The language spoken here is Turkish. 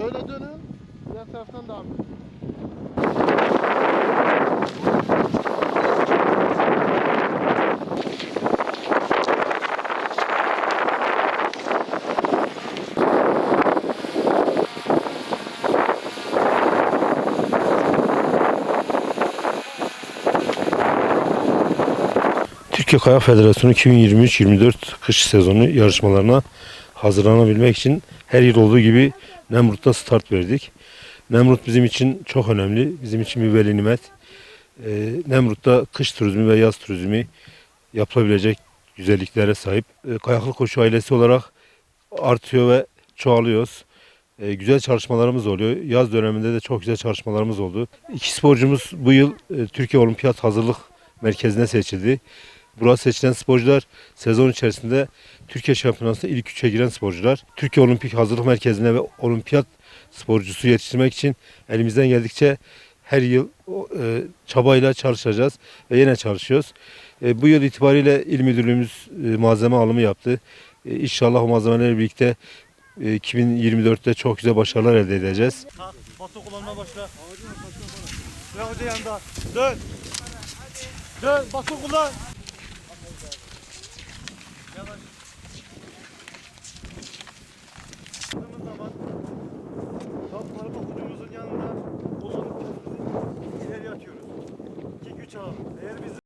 Şöyle dönün. Diğer taraftan devam edin. Türkiye Kaya Federasyonu 2023-24 kış sezonu yarışmalarına hazırlanabilmek için her yıl olduğu gibi Nemrut'ta start verdik. Nemrut bizim için çok önemli. Bizim için bir veli nimet. Ee, Nemrut'ta kış turizmi ve yaz turizmi yapılabilecek güzelliklere sahip. Ee, Kayaklı Koşu ailesi olarak artıyor ve çoğalıyoruz. Ee, güzel çalışmalarımız oluyor. Yaz döneminde de çok güzel çalışmalarımız oldu. İki sporcumuz bu yıl e, Türkiye Olimpiyat Hazırlık Merkezi'ne seçildi. Burası seçilen sporcular sezon içerisinde Türkiye Şampiyonası'nda ilk üçe giren sporcular. Türkiye Olimpik Hazırlık Merkezi'ne ve olimpiyat sporcusu yetiştirmek için elimizden geldikçe her yıl e, çabayla çalışacağız ve yine çalışıyoruz. E, bu yıl itibariyle il müdürlüğümüz e, malzeme alımı yaptı. E, inşallah o malzemelerle birlikte e, 2024'te çok güzel başarılar elde edeceğiz. Kalk, Batu kullanmaya başla. Ve hoca yanında. Dön. Dön, Batu kullan. supervisão.